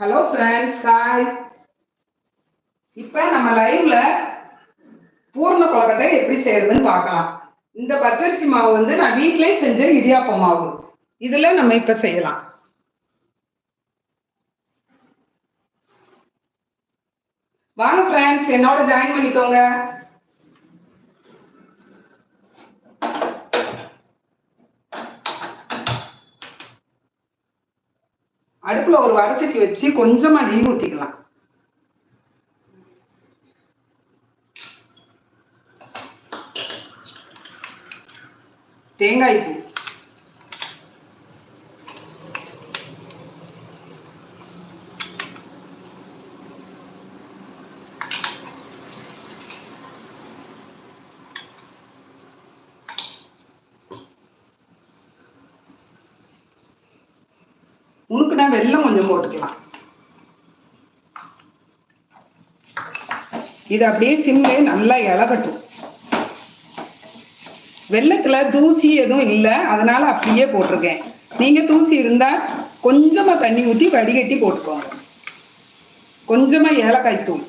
Hello friends hi இப்போ நம்ம லைவ்ல பூர்ண கொலக்கட்டை எப்படி செய்யறதுன்னு பார்க்கலாம். இந்த பச்சரிசி மாவு வந்து நான் வீட்டிலே செஞ்ச இடியாப்ப மாவு. இதுல நம்ம இப்ப செய்யலாம். வாங்க ஃப்ரெண்ட்ஸ் என்னோட ஜாயின் பண்ணிக்கோங்க. அடுப்புல ஒரு வடச்சட்டி வச்சு கொஞ்சமா நெய் ஊற்றிக்கலாம் தேங்காய் பூ. வெல்லம் கொஞ்சம் போட்டுக்கலாம். இது அப்படியே சிம்லே நல்லா இளகட்டும். வெள்ளத்துல தூசி எதுவும் இல்லை அதனால அப்படியே போட்டிருக்கேன். நீங்க தூசி இருந்தா கொஞ்சமா தண்ணி ஊத்தி வடிகட்டி போட்டுக்கோங்க. கொஞ்சமா ஏலக்காய் தூள்.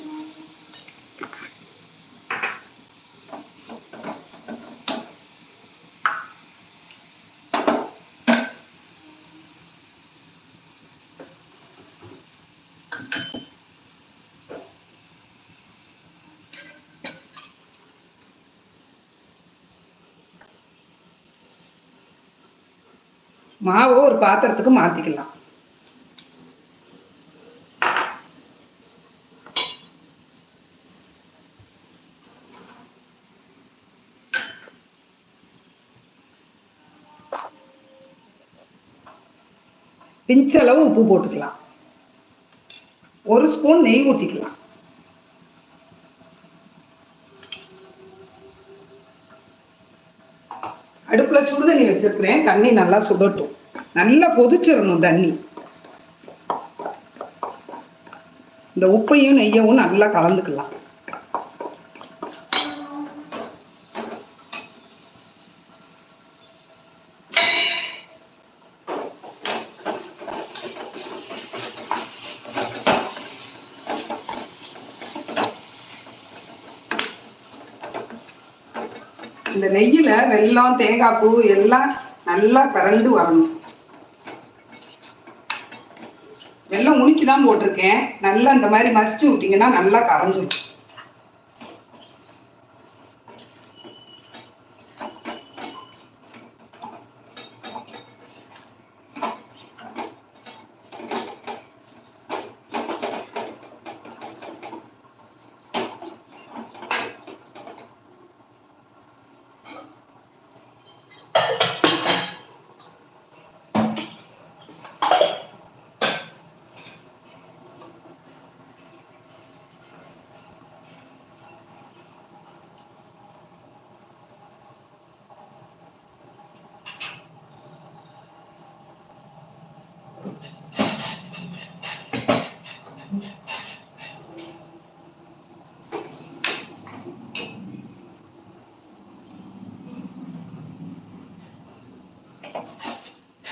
மாவை ஒரு பாத்திரத்துக்கு மாத்திக்கலாம். பிஞ்சளவு உப்பு போட்டுக்கலாம். ஒரு ஸ்பூன் நெய் ஊத்திக்கலாம். அடுப்புல சுடு தண்ணி வச்சிருக்கிறேன். தண்ணி நல்லா சுடட்டும். நல்லா கொதிச்சிடணும் தண்ணி. இந்த உப்பையும் நெய்யவும் நல்லா கலந்துக்கலாம். இந்த நெய்யில வெல்லம் தேங்காய் பூ எல்லாம் நல்லா பிறண்டு வரணும். வெல்லம் உனிக்கி தான் போட்டிருக்கேன். நல்லா இந்த மாதிரி மசிச்சு விட்டீங்கன்னா நல்லா கரைஞ்சிடும்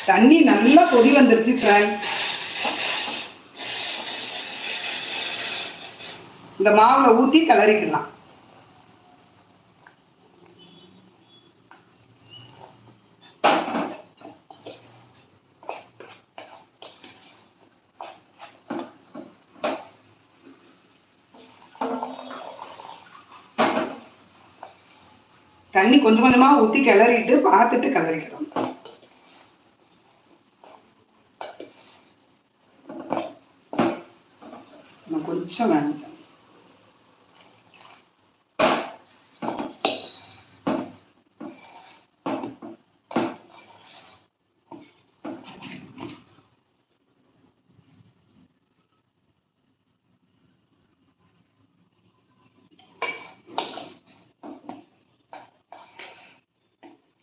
தண்ணி நல்லா கொதி வந்துருச்சு ஃப்ரெண்ட்ஸ் இந்த மாவுல ஊத்தி கிளறிக்கலாம். தண்ணி கொஞ்சம் கொஞ்சமா ஊத்தி கிளறிட்டு பார்த்துட்டு கிளறிக்கணும் இன்னும் கொஞ்சம் வேணும்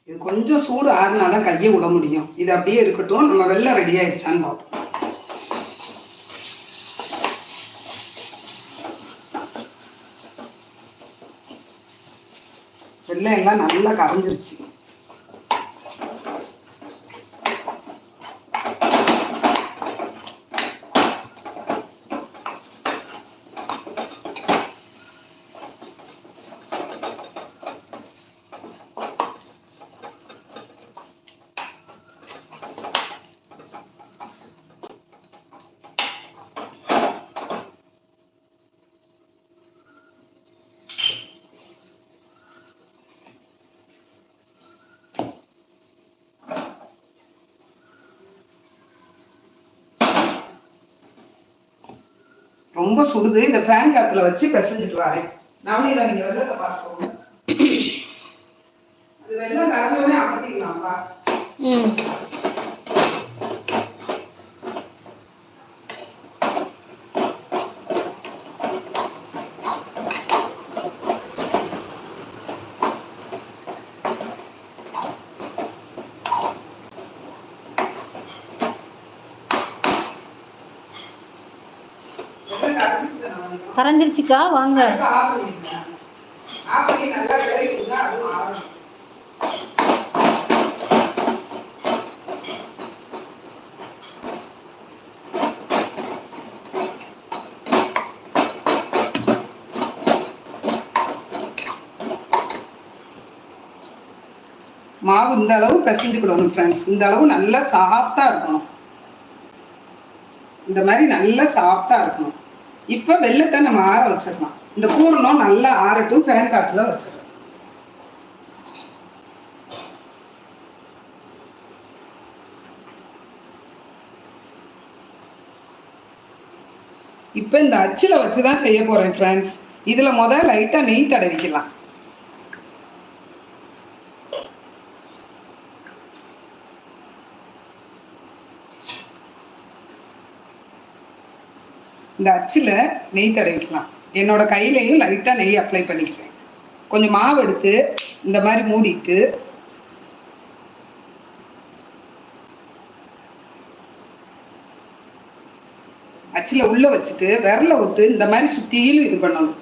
இது கொஞ்சம் சூடு ஆறுனா தான் கையை விட முடியும் இது அப்படியே இருக்கட்டும் நம்ம வெள்ளம் ரெடி ஆயிடுச்சான்னு பார்ப்போம் வெள்ளம் எல்லாம் நல்லா கரைஞ்சிருச்சு. ரொம்ப சுடுது. இந்த ஃபேன் காத்துல வச்சு பிசைஞ்சிட்டு வரேன். நவநீதா நீங்க வந்து பார்த்துக்கோங்க அது வெள்ளம் கலந்தோடனே அமர்த்திக்கலாம்ப்பா ம் வெள்ளம் கலந்துச்சு நவனிதா. கரைஞ்சிருச்சுக்கா வாங்க அடுப்பு ஆஃப் பண்ணிடுங்க. ஆஃப் பண்ணி நல்லா கிளறி விடுங்க, அதுவும் வாங்க. மாவு இந்த அளவு பிசைஞ்சுக்கிடணும் ஃப்ரெண்ட்ஸ் இந்த அளவு நல்லா சாஃப்டாக இருக்கணும். இந்த மாதிரி நல்லா சாஃப்டாக இருக்கணும். இப்போ வெள்ளத்தை நம்ம ஆற வச்சிடலாம். இந்த கூரணம் நல்லா ஆறட்டும் ஃபேன் காற்றுல வச்சிடலாம். இப்போ இந்த அச்சில் வச்சு தான் செய்ய போகிறேன் ஃப்ரெண்ட்ஸ் இதில் முதல் லைட்டாக நெய் தடவிக்கலாம். இந்த அச்சில் நெய் தடவிக்கலாம். என்னோட கையிலையும் லைட்டாக நெய் அப்ளை பண்ணிக்கிறேன். கொஞ்சம் மாவு எடுத்து இந்த மாதிரி மூடிட்டு அச்சில் உள்ள வச்சுட்டு விரல விட்டு இந்த மாதிரி சுத்தியிலும் இது பண்ணணும்.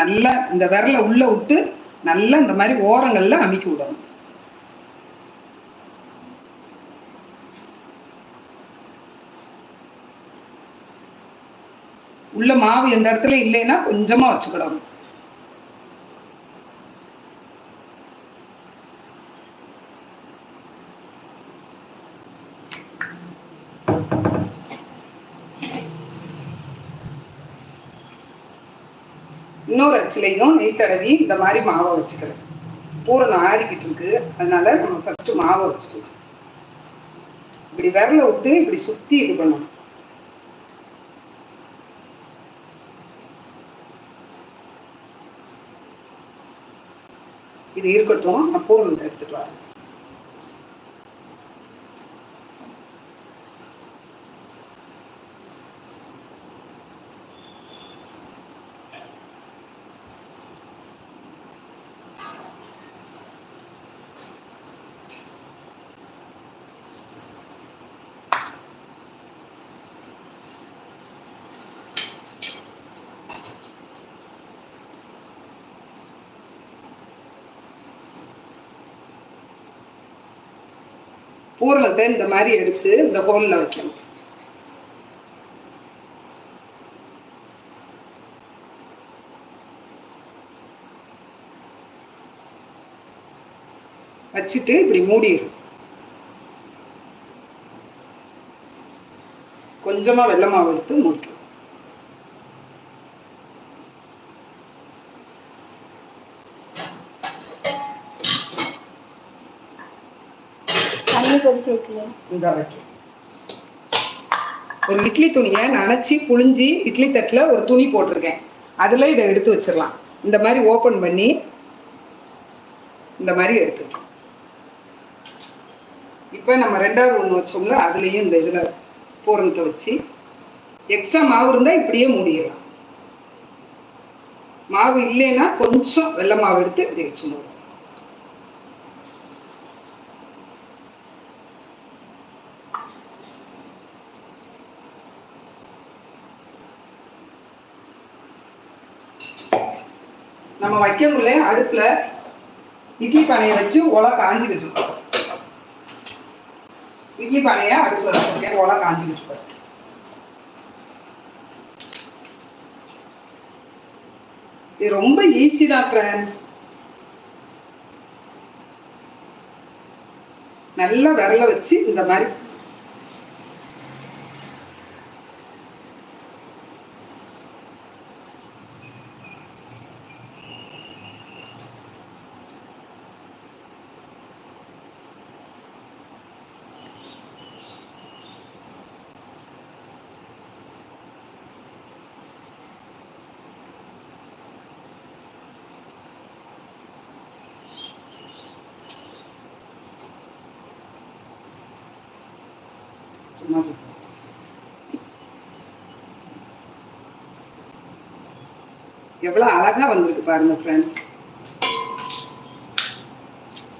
நல்லா இந்த விரல உள்ள விட்டு நல்லா இந்த மாதிரி ஓரங்கள்ல அமுக்கி விடணும். உள்ள மாவு எந்த இடத்துல இல்லைன்னா கொஞ்சமா வச்சுக்கிடணும். இன்னொரு அச்சிலையும் நெய் தடவி இந்த மாதிரி மாவை வச்சுக்கிறேன். பூரணம் ஆறிக்கிட்டு இருக்கு. அதனால நம்ம ஃபர்ஸ்ட் மாவை வச்சுக்கலாம். இப்படி விரல விட்டு இப்படி சுத்தி இது பண்ணணும். இது இருக்கட்டும் நான் வந்து எடுத்துட்டு வரேன். பூரணத்தை இந்த மாதிரி எடுத்து இந்த ஹோல்ல வைக்கணும். வச்சுட்டு இப்படி மூடிடும் கொஞ்சமா வெள்ளை மாவு எடுத்து மூடிக்கலாம் தண்ணி கொதிக்க வைக்கல இந்த ஒரு இட்லி துணியை நனைச்சி புழிஞ்சி இட்லி தட்டில் ஒரு துணி போட்டிருக்கேன். அதில் இதை எடுத்து வச்சிடலாம். இந்த மாதிரி ஓப்பன் பண்ணி இந்த மாதிரி எடுத்துக்கலாம் இப்போ நம்ம ரெண்டாவது ஒன்று வச்சோம்ல அதுலேயும் இந்த இதில் பூரணத்தை வச்சு எக்ஸ்ட்ரா மாவு இருந்தால் இப்படியே மூடிடலாம். மாவு இல்லைன்னா கொஞ்சம் வெள்ளை மாவு எடுத்து இப்படி வச்சு மூடலாம். நம்ம வைக்கக்குள்ள அடுப்புல இட்லி பானையை வச்சு ஒலை காஞ்சிக்கிட்டு இருக்கோம். இட்லி பானையை அடுப்புல வச்சுருக்கேன். ஒலை காஞ்சிக்கிட்டு இருக்கோம். இது ரொம்ப ஈஸி தான் ஃப்ரெண்ட்ஸ் நல்லா விரல வச்சு இந்த மாதிரி சும்மா சுத்து எவ்வளவு அழகா வந்திருக்கு பாருங்க ஃப்ரெண்ட்ஸ்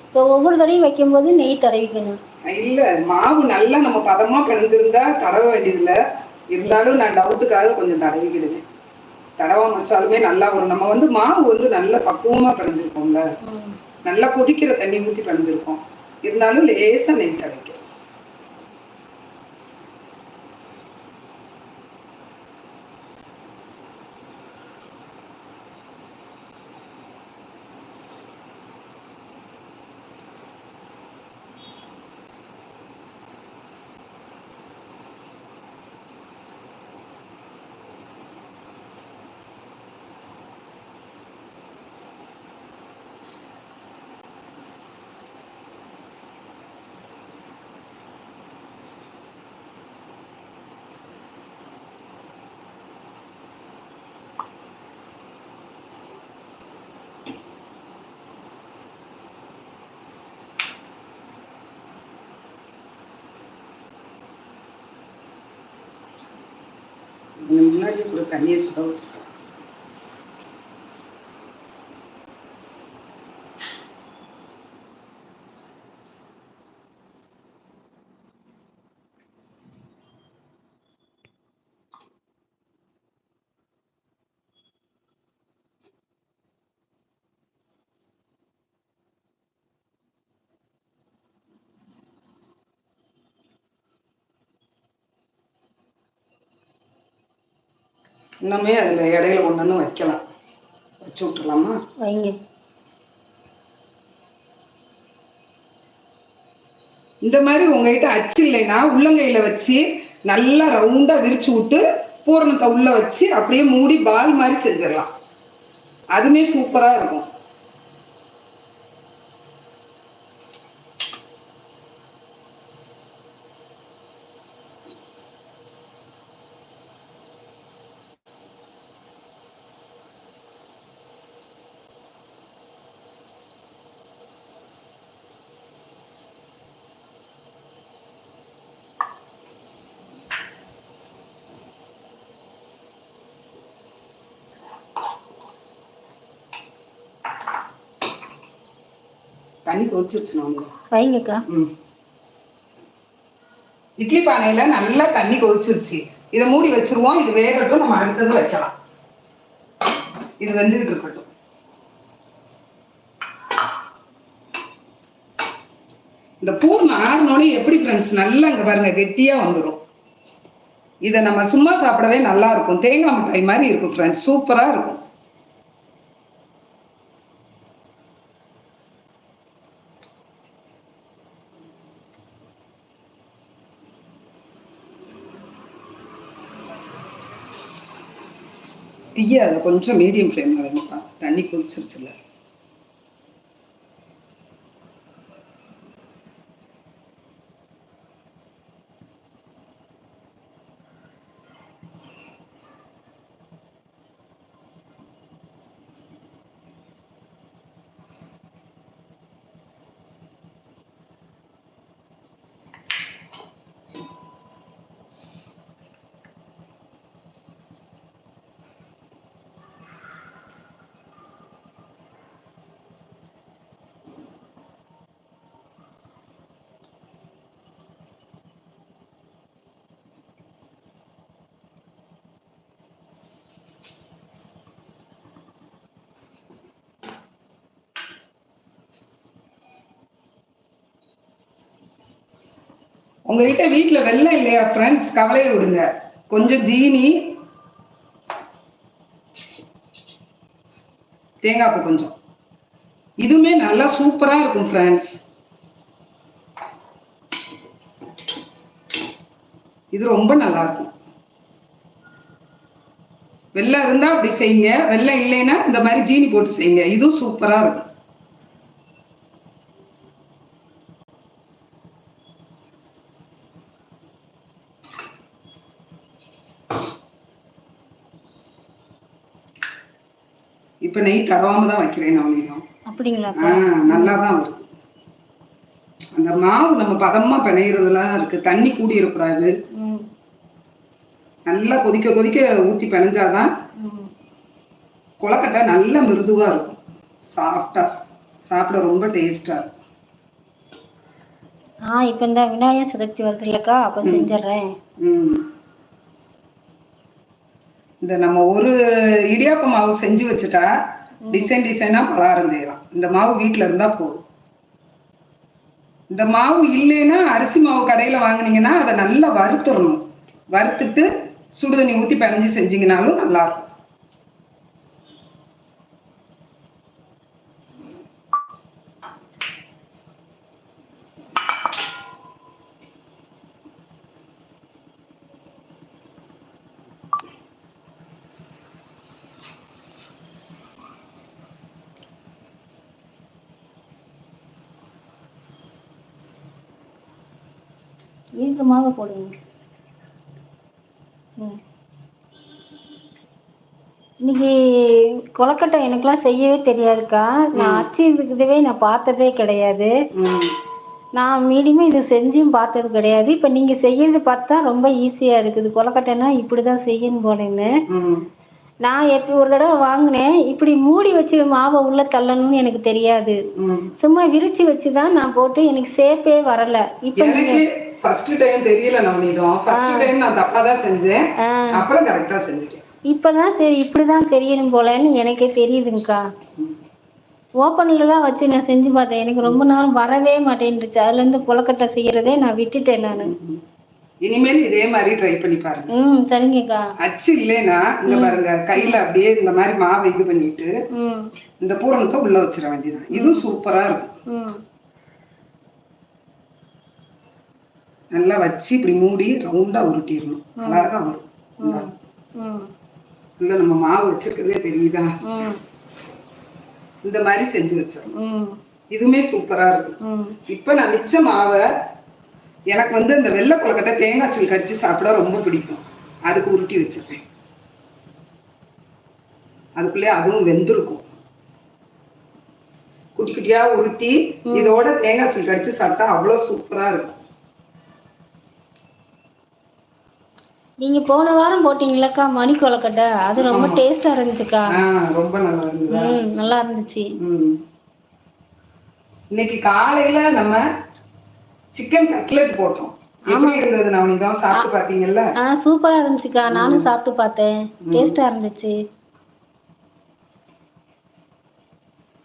இப்போ ஒவ்வொரு தடையும் வைக்கும்போது நெய் தடவிக்கணும். இல்ல மாவு நல்லா நம்ம பதமா பிணைஞ்சிருந்தா தடவ வேண்டியதில்ல. இருந்தாலும் நான் டவுட்டுக்காக கொஞ்சம் தடவிக்கிடுவேன். தடவாம வச்சாலுமே நல்லா வரும். நம்ம வந்து மாவு வந்து நல்ல பக்குவமா பிணைஞ்சிருக்கோம்ல. நல்லா கொதிக்கிற தண்ணி ஊத்தி பிணைஞ்சிருக்கோம். இருந்தாலும் லேசா நெய் தடவிக்கிறேன் முன்னாடியே கூட தண்ணியை சுட வச்சிருக்கலாம் இன்னுமே அதுல இடையில ஒண்ணு வைக்கலாம் வச்சு விட்டுலாமா வைங்க. இந்த மாதிரி உங்ககிட்ட அச்சு இல்லைன்னா உள்ளங்கையில வச்சு நல்லா ரவுண்டா விரிச்சு விட்டு பூரணத்தை உள்ள வச்சு அப்படியே மூடி பால் மாதிரி செஞ்சிடலாம். அதுமே சூப்பரா இருக்கும். தண்ணி கொதிச்சிருச்சு நம்ம வைங்கக்கா. இட்லி பானையில நல்லா தண்ணி கொதிச்சிருச்சு இதை மூடி வச்சிருவோம். இது வேகட்டும். நம்ம அடுத்தது வைக்கலாம். இது வெந்துகிட்டு இருக்கட்டும். இந்த பூர்ணம் ஆறுனோடனே எப்படி ஃப்ரெண்ட்ஸ் நல்லா இங்க பாருங்க. கெட்டியா வந்துடும் இதை நம்ம சும்மா சாப்பிடவே நல்லா இருக்கும். தேங்காய் மிட்டாய் மாதிரி இருக்கும் ஃப்ரெண்ட்ஸ் சூப்பரா இருக்கும். தீய அதை கொஞ்சம் மீடியம் ஃப்ளேமில் வைப்பா தண்ணி கொதிச்சிருச்சுல உங்ககிட்ட வீட்ல வெள்ளம் இல்லையா ஃப்ரெண்ட்ஸ் கவலையை விடுங்க. கொஞ்சம் ஜீனி. தேங்காய் பூ கொஞ்சம். இதுவுமே நல்லா சூப்பரா இருக்கும் ஃப்ரெண்ட்ஸ் இது ரொம்ப நல்லா இருக்கும் வெள்ளம் இருந்தா அப்படி செய்யுங்க. வெள்ளம் இல்லைன்னா இந்த மாதிரி ஜீனி போட்டு செய்யுங்க. இதுவும் சூப்பரா இருக்கும். இப்ப நெய் தடவாம தான் வைக்கிறேன் நவநீதம் அப்படிங்களாக்கா ஆ நல்லா தான் வருது அந்த மாவு நம்ம பதமா பிணையிறதுலாம் இருக்கு. தண்ணி கூடி இருக்கக்கூடாது ம். நல்லா கொதிக்க கொதிக்க ஊத்தி பிணைஞ்சாதான் கொலக்கட்டை நல்ல மிருதுவா இருக்கும். சாஃப்டா. சாப்பிட ரொம்ப டேஸ்டா இருக்கும். ஆ இப்போ இந்த விநாயகர் சதுர்த்தி வருது இல்லக்கா அப்போ செஞ்சிடுறேன். ம். இந்த நம்ம ஒரு இடியாப்ப மாவு செஞ்சு வச்சுட்டா டிசைன் டிசைனா பலகாரம் செய்யலாம். இந்த மாவு வீட்ல இருந்தா போதும். இந்த மாவு இல்லைன்னா அரிசி மாவு கடையில வாங்குனீங்கன்னா அதை நல்லா வறுத்துடணும். வறுத்துட்டு சுடுதண்ணி ஊத்தி பிணைஞ்சு செஞ்சீங்கனாலும் நல்லா இருக்கும். மாவை போடுங்க. ம். இன்னைக்கு கொலக்கட்டை எனக்குலாம் செய்யவே தெரியாதுக்கா. நான் அச்சு இதுவே நான் பார்த்ததே கிடையாது. நான் மீடியமாக இது செஞ்சும் பார்த்தது கிடையாது. இப்போ நீங்கள் செய்யறது பார்த்தா ரொம்ப ஈஸியாக இருக்குது. கொலக்கட்டைனா இப்படி தான் செய்யணும் போலன்னு. நான் எப்போ ஒரு தடவை வாங்கினேன். இப்படி மூடி வச்சு மாவை உள்ளே தள்ளணும்னு எனக்கு தெரியாது. சும்மா விரிச்சு வச்சு தான் நான் போட்டு எனக்கு சேப்பே வரல. இப்போ எனக்கு ஃபர்ஸ்ட் டைம் தெரியல நவநீதம். ஃபர்ஸ்ட் டைம் நான் தப்பா தான் செஞ்சேன். அப்புறம் கரெக்டா செஞ்சுட்டேன். இப்போதான் சரி இப்படி தான் தெரியணும் போலன்னு எனக்கே தெரியுதுங்கக்கா. ஓப்பனில் தான் வச்சு நான் செஞ்சு பார்த்தேன். எனக்கு ரொம்ப நாள் வரவே மாட்டேன்ருச்சு. அதுலேருந்து கொலக்கட்டை செய்கிறதே நான் விட்டுட்டேன் நான். இனிமேல் இதே மாதிரி ட்ரை பண்ணி பாருங்க. ம் சரிங்கக்கா. அச்சு இல்லைன்னா இங்க பாருங்க கையில அப்படியே இந்த மாதிரி மாவை இது பண்ணிட்டு இந்த பூரணத்தை உள்ள வச்சிட வேண்டியதுதான். இதுவும் சூப்பரா இருக்கும் ம் நல்லா வச்சு இப்படி மூடி ரவுண்டா உருட்டிடணும். அழகா வரும். உள்ள நம்ம மாவு வச்சிருக்கிறதே தெரியுதா? இந்த மாதிரி செஞ்சு வச்சிடணும். இதுவுமே சூப்பரா இருக்கும். இப்ப நான் மிச்ச மாவை எனக்கு வந்து இந்த வெள்ளை கொலக்கட்டை தேங்காய் சீல் கடிச்சு சாப்பிட ரொம்ப பிடிக்கும். அதுக்கு உருட்டி வச்சிருக்கேன். அதுக்குள்ளே அதுவும் வெந்திருக்கும். குட்டி குட்டியா உருட்டி இதோட தேங்காய் சீல் கடிச்சு சாப்பிட்டா அவ்வளவு சூப்பரா இருக்கும். நீங்கள் போன வாரம் போட்டிங்களக்கா மணி கொலக்கட்டை. அது ரொம்ப டேஸ்ட்டாக இருந்துச்சுக்கா. ரொம்ப நல்லா இருந்துச்சு. இன்னைக்கு காலையில நம்ம சிக்கன் கட்லெட் போட்டோம். எப்படி இருந்தது நவனிதம் சாப்பிட்டு பாத்தீங்கல்ல? ஆ சூப்பராக இருந்துச்சுக்கா. நானும் சாப்பிட்டு பார்த்தேன். டேஸ்ட்டாக இருந்துச்சு.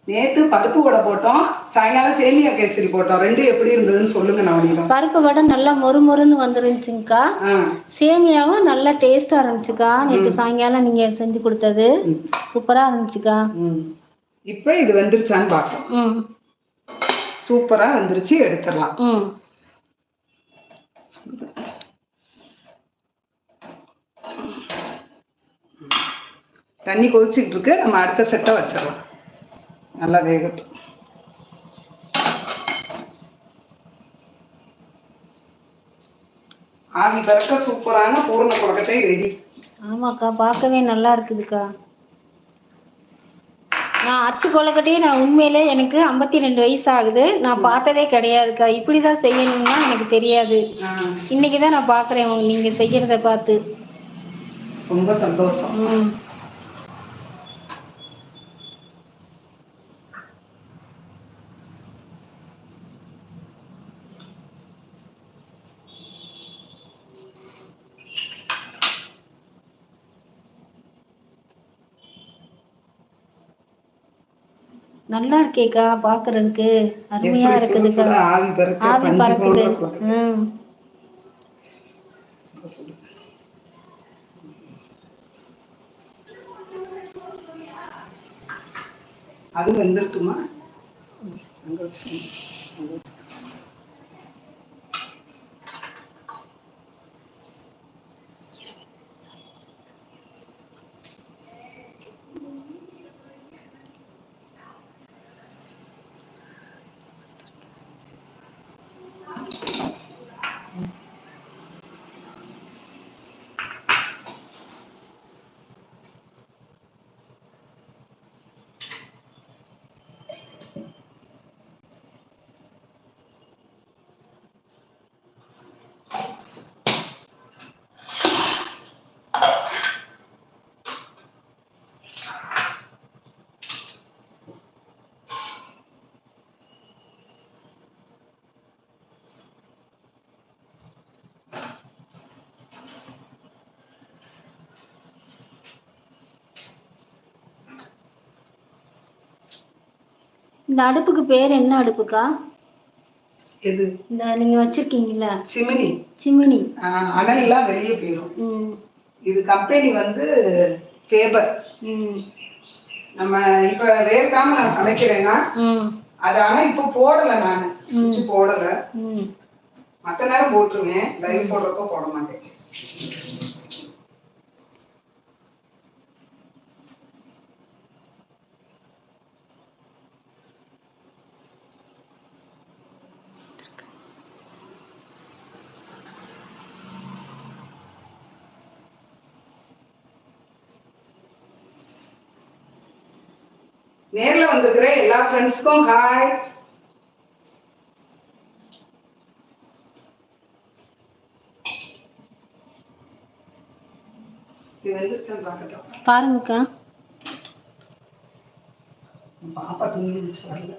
நேத்து பருப்பு வடை போட்டோம் சாயங்காலம் சேமியா கேசரி போட்டோம். ரெண்டும் எப்படி இருந்ததுன்னு சொல்லுங்க நவனிதம் பருப்பு வடை நல்லா மொறு மொறுன்னு வந்துருந்துச்சுங்கக்கா சேமியாவும் நல்லா டேஸ்ட்டாக இருந்துச்சுக்கா. நேற்று சாயங்காலம் நீங்கள் செஞ்சு கொடுத்தது. சூப்பராக இருந்துச்சுக்கா. இப்ப இது வெந்துருச்சான்னு பார்ப்போம் ம். சூப்பரா வந்துருச்சு எடுத்துடலாம். தண்ணி கொதிச்சுட்டு இருக்கு. நம்ம அடுத்த செட்டை வச்சிடலாம். நல்லா வேகட்டும். ஆவி பறக்க சூப்பரான பூரண கொழக்கட்டை ரெடி. ஆமாக்கா பார்க்கவே நல்லா இருக்குதுக்கா. நான் அச்சு கொலக்கட்டையே நான் உண்மையிலே எனக்கு ஐம்பத்தி ரெண்டு வயசு ஆகுது நான் பார்த்ததே கிடையாதுக்கா. இப்படி தான் செய்யணும்னா எனக்கு தெரியாது. இன்னைக்கு தான் நான் பார்க்குறேன். நீங்கள் செய்கிறத பார்த்து. ரொம்ப சந்தோஷம். நல்லா இருக்கேக்கா பார்க்கறதுக்கு அருமையா இருக்குதுக்கா ஆவி பறக்குது. ம். அது வெந்திருக்குமா இந்த அடுப்புக்கு பேர் என்ன அடுப்புக்கா? எது? இந்த நீங்கள் வச்சுருக்கீங்கள சிமினி. சிமினி. அனல்லாம் வெளியே போயிடும் இது கம்பெனி வந்து ஃபேபர் ம். நம்ம இப்ப வேர்க்காம நான் சமைக்கிறேன்னா அது ஆனா இப்போ போடல நான். சுவிட்ச் போடல. ம். மத்த நேரம் போட்டுருவேன். லைவ் போடுறப்போ போட மாட்டேன். எல்லா ஃப்ரெண்ட்ஸ்க்கும் ஹாய் பாருங்கக்கா. பாப்பா தூங்கிடுச்சு வரல.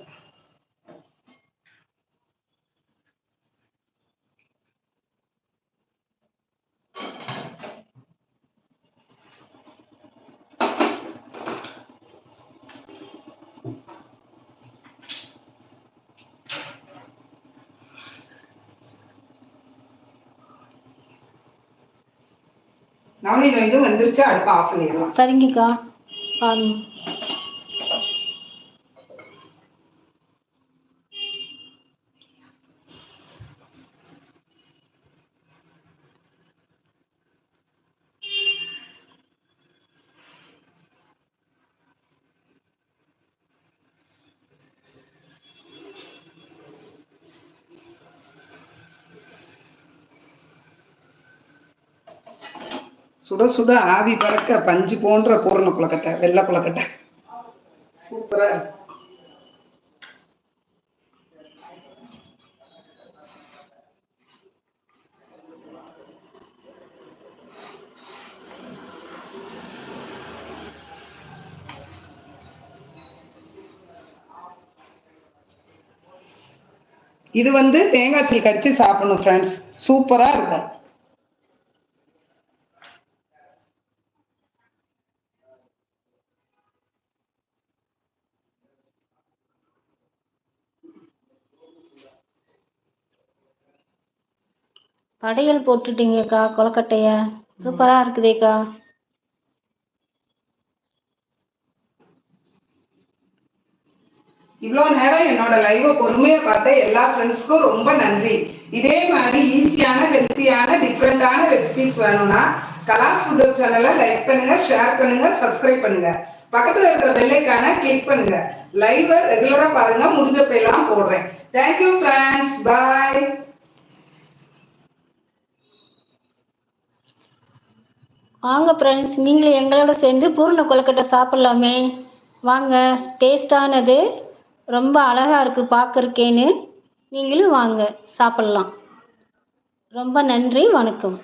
நவனீதம் இது வந்துருச்சு அடுப்பு ஆஃப் பண்ணிடலாம். சரிங்கக்கா. பாருங்க. சுட சுட ஆவி பறக்க பஞ்சு போன்ற பூரண குளக்கட்டை வெள்ளை குளக்கட்டை சூப்பரா இது வந்து தேங்காய் சீல் கடிச்சு சாப்பிடணும் ஃப்ரெண்ட்ஸ் சூப்பரா இருக்கும். படையல் போட்டுட்டீங்கக்கா கொலக்கட்டைய சூப்பராக இருக்குதேக்கா. இவ்வளோ நேரம் என்னோட லைவை பொறுமையா பார்த்த எல்லா ஃப்ரெண்ட்ஸ்க்கும் ரொம்ப நன்றி. இதே மாதிரி ஈஸியான ஹெல்த்தியான டிஃப்ரெண்டான ரெசிபிஸ் வேணும்னா கலாஸ் ஃபுட் சேனலை லைக் பண்ணுங்க ஷேர் பண்ணுங்க சப்ஸ்கிரைப் பண்ணுங்க. பக்கத்துல இருக்கிற பெல்லைக்கான கிளிக் பண்ணுங்க. லைவை ரெகுலரா பாருங்க முடிஞ்சப்ப எல்லாம் போடுறேன். தேங்க்யூ ஃப்ரெண்ட்ஸ் பாய் வாங்க ஃப்ரெண்ட்ஸ் நீங்களும் எங்களோட சேர்ந்து பூர்ண கொழுக்கட்டை சாப்பிட்லாமே. வாங்க டேஸ்டானது ரொம்ப அழகாக இருக்குது பார்க்குறக்கேன்னு நீங்களும் வாங்க சாப்பிட்லாம். ரொம்ப நன்றி வணக்கம்.